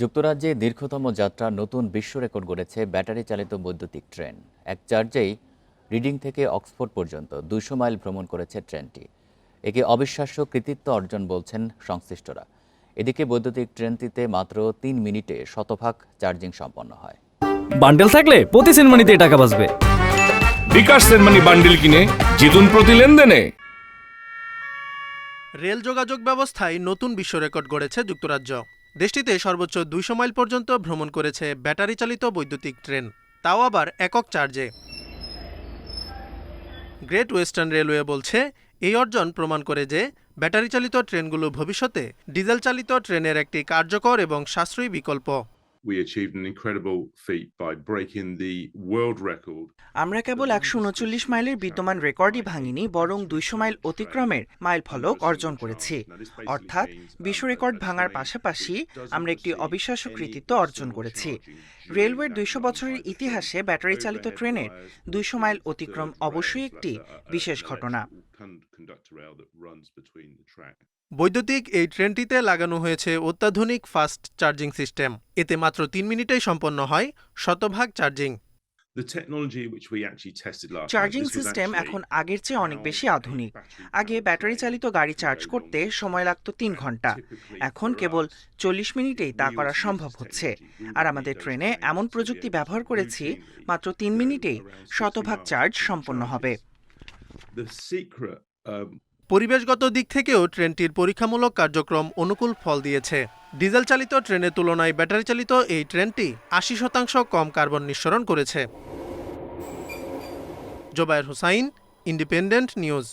যুক্তরাজ্যে দীর্ঘতম যাত্রা নতুন বিশ্ব রেকর্ড গড়েছে ব্যাটারি চালিত বৈদ্যুতিক ট্রেন। এক চার্জেই রিডিং থেকে অক্সফোর্ড পর্যন্ত দুশো মাইল ভ্রমণ করেছে ট্রেনটি। একে অবিশ্বাস্য কৃতিত্ব অর্জন বলছেন সংশ্লিষ্টরা। এদিকে বৈদ্যুতিক ট্রেনটিতে মাত্র তিন মিনিটে শতভাগ চার্জিং সম্পন্ন হয়। বান্ডেল থাকলে প্রতি সেনমানিতে টাকা বাঁচবে। বিকাশ সেনমানি বান্ডিল কিনে জিতুন প্রতি লেনদেনে। রেল যোগাযোগ ব্যবস্থায় নতুন বিশ্ব রেকর্ড গড়েছে যুক্তরাজ্য। দেশটিতে সর্বোচ্চ দুইশো মাইল পর্যন্ত ভ্রমণ করেছে ব্যাটারি চালিত বৈদ্যুতিক ট্রেন, তাও আবার একক চার্জে। গ্রেট ওয়েস্টার্ন রেলওয়ে বলছে, এই অর্জন প্রমাণ করে যে ব্যাটারি চালিত ট্রেনগুলো ভবিষ্যতে ডিজেল চালিত ট্রেনের একটি কার্যকর এবং সাশ্রয়ী বিকল্প। We achieved an incredible feat by breaking the world record. আমরা কেবল একশো উনচল্লিশ মাইলের বিদ্যমান রেকর্ডই ভাঙিনি বরং দুইশো মাইল অতিক্রমের মাইল ফলক অর্জন করেছি। অর্থাৎ বিশ্ব রেকর্ড ভাঙার পাশাপাশি আমরা একটি অবিশ্বাস্য কৃতিত্ব অর্জন করেছি। রেলওয়ের দুইশো বছরের ইতিহাসে ব্যাটারি চালিত ট্রেনের দুইশো মাইল অতিক্রম অবশ্যই একটি বিশেষ ঘটনা। বৈদ্যুতিক এই ট্রেনটিতে লাগানো হয়েছে অত্যাধুনিক ফাস্ট চার্জিং সিস্টেম। এতে মাত্র তিন মিনিটেই সম্পন্ন হয় শতভাগ চার্জিং। চার্জিং সিস্টেম এখন আগের চেয়ে অনেক বেশি আধুনিক। আগে ব্যাটারি চালিত গাড়ি চার্জ করতে সময় লাগতো তিন ঘণ্টা। এখন কেবল চল্লিশ মিনিটেই তা করা সম্ভব হচ্ছে। আর আমাদের ট্রেনে এমন প্রযুক্তি ব্যবহার করেছি মাত্র তিন মিনিটেই শতভাগ চার্জ সম্পন্ন হবে। পরিবেশগত দিক থেকেও ট্রেনটির পরীক্ষামূলক কার্যক্রম অনুকূল ফল দিয়েছে। ডিজেল চালিত ট্রেনের তুলনায় ব্যাটারি চালিত এই ট্রেনটি আশি শতাংশ কম কার্বন নিঃসরণ করেছে। Jobayer Hossain, Independent News.